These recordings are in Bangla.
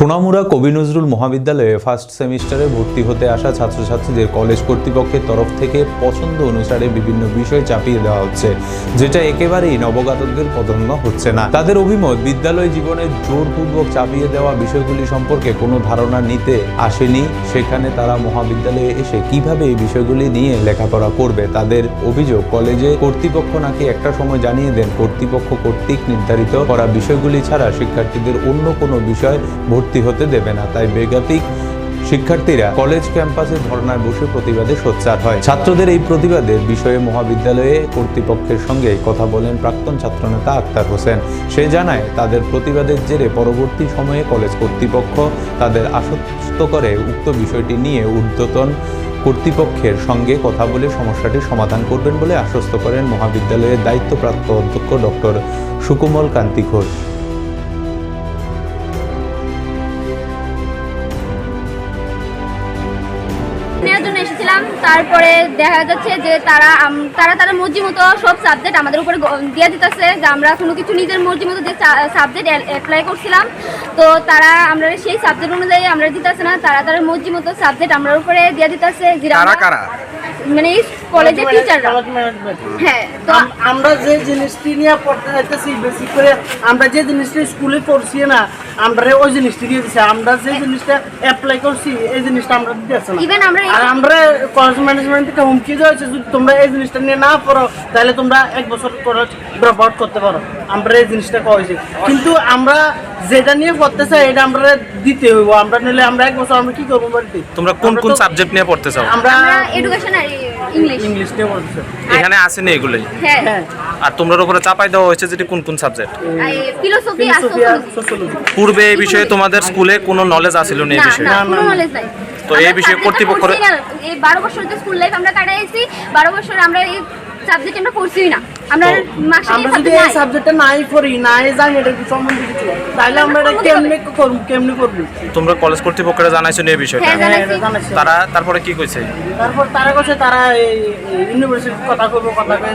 সোনামুড়া কবি নজরুল মহাবিদ্যালয়ে ফার্স্ট সেমিস্টারে ভর্তি হতে আসা ছাত্রছাত্রীদের কলেজ কর্তৃপক্ষের তরফ থেকে পছন্দ অনুসারে বিভিন্ন বিষয় চাপিয়ে দেওয়া হচ্ছে, যেটা একেবারেই নবগাতকদের পছন্দ হচ্ছে না। তাদের অভিমত, বিদ্যালয় জীবনে জোরপূর্বক চাপিয়ে দেওয়া বিষয়গুলি সম্পর্কে কোনো ধারণা নিতে আসেনি। সেখানে তারা মহাবিদ্যালয়ে এসে কীভাবে এই বিষয়গুলি নিয়ে লেখাপড়া করবে, তাদের অভিযোগ কলেজে কর্তৃপক্ষ নাকি একটা সময় জানিয়ে দেন, কর্তৃপক্ষ কর্তৃক নির্ধারিত করা বিষয়গুলি ছাড়া শিক্ষার্থীদের অন্য কোনো বিষয় ভর্তি হতে দেবে না। তাই বেগাতিক শিক্ষার্থীরা কলেজ ক্যাম্পাসে ধর্নায় বসে প্রতিবাদে সোচ্চার হয়। ছাত্রদের এই প্রতিবাদের বিষয়ে মহাবিদ্যালয়ে কর্তৃপক্ষের সঙ্গে কথা বলেন প্রাক্তন ছাত্রনেতা আক্তার হোসেন। সে জানায়, তাদের প্রতিবাদের জেরে পরবর্তী সময়ে কলেজ কর্তৃপক্ষ তাদের আশ্বস্ত করে উক্ত বিষয়টি নিয়ে ঊর্ধ্বতন কর্তৃপক্ষের সঙ্গে কথা বলে সমস্যাটি সমাধান করবেন বলে আশ্বস্ত করেন মহাবিদ্যালয়ের দায়িত্বপ্রাপ্ত অধ্যক্ষ ডক্টর সুকোমল কান্তি ঘোষ। নেওয়ার জন্য এসেছিলাম। তারপরে দেখা যাচ্ছে যে তারা তারা তারা মর্জি মতো সব সাবজেক্ট আমাদের উপরে দিয়ে দিতেছে যে আমরা কোনো কিছু নিজের মর্জি মতো যে সাবজেক্ট অ্যাপ্লাই করছিলাম। তো তারা আমরা সেই সাবজেক্ট অনুযায়ী আমরা দিতেছে না তারা তারা মর্জি মতো সাবজেক্ট আমরা উপরে দিয়ে দিতেছে যেটা মানে কলেজের টিচাররা হ্যাঁ তো আমরা যে জিনিসটি নিয়ে পড়তে যাইতেছি বেশি করে আমরা যে জিনিসটা স্কুলে পড়ছি না আমরা ওই জিনিসটি দিয়ে দিচ্ছি আমরা যে জিনিসটা অ্যাপ্লাই করছি এই জিনিসটা আমরা দিতেছি না। Even আমরা আর আমরা কলেজ ম্যানেজমেন্ট থেকে হুমকি দেওয়া হয়েছে যদি তোমরা এই জিনিসটা নিয়ে না পড়ো তাহলে তোমরা এক বছর কলেজ ড্রপ আউট করতে পারো। আমরা এই জিনিসটা কয়েছি কিন্তু আমরা যেটা নিয়ে পড়তে চাই এটা আমরা দিতে হইব। আমরা নিলে আমরা এক বছর আমরা কি করব বাড়িতে? তোমরা কোন কোন সাবজেক্ট নিয়ে পড়তে চাও? আমরা আমরা এডুকেশন আর ইংলিশ ইংলিশ নিয়ে পড়তে এখানে আসেনি এগুলোই হ্যাঁ। হ্যাঁ আর তোমরা উপরে চাপাই দেওয়া হয়েছে যেটি কোন কোন সাবজেক্ট ফিলোসফি আর। সোশ্যোলজি পূর্বে এই বিষয়ে তোমাদের স্কুলে কোনো নলেজ আসিল না এই বিষয়ে? না না। নলেজ নাই। তো এই বিষয়ে কর্তৃপক্ষ- এই বারো বছর যে স্কুল লাইফ আমরা কাটাইছি বারো বছর আমরা এই সাবজেক্ট আমরা পড়ছিই না। আমরা আমরা যদি এই সাবজেক্টটা নাই পড়ি নাই জানি এটা কি সম্বন্ধে কিছু তাহলে আমরা এটা কেমনে করব কেমনে করব? তোমরা কলেজ কর্তৃপক্ষরা জানাইছো এই বিষয়টা। হ্যাঁ, হ্যাঁ তারা তারপরে কি কইছে? তারপর তারা কাছে তারা এই ইউনিভার্সিটির কথা কইবো কথা কই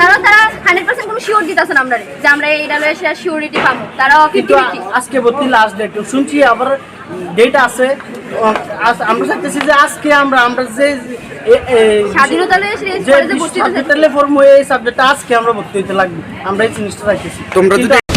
তারা তারা হান্ড্রেড পার্সেন্ট কোনো শিওর দিতেছে না আমরা যে আমরা এইটা লয়ে শিওরিটি পাবো। তারা কিন্তু আজকে ভর্তি লাস্ট ডেট শুনছি আবার ডেট আছে। আমরা চাইতেছি যে আজকে আমরা আমরা যে যে এই সাবজেক্টটা আজকে আমরা ভর্তি হতে লাগবে। আমরা এই জিনিসটা রাখতেছি তোমরা যদি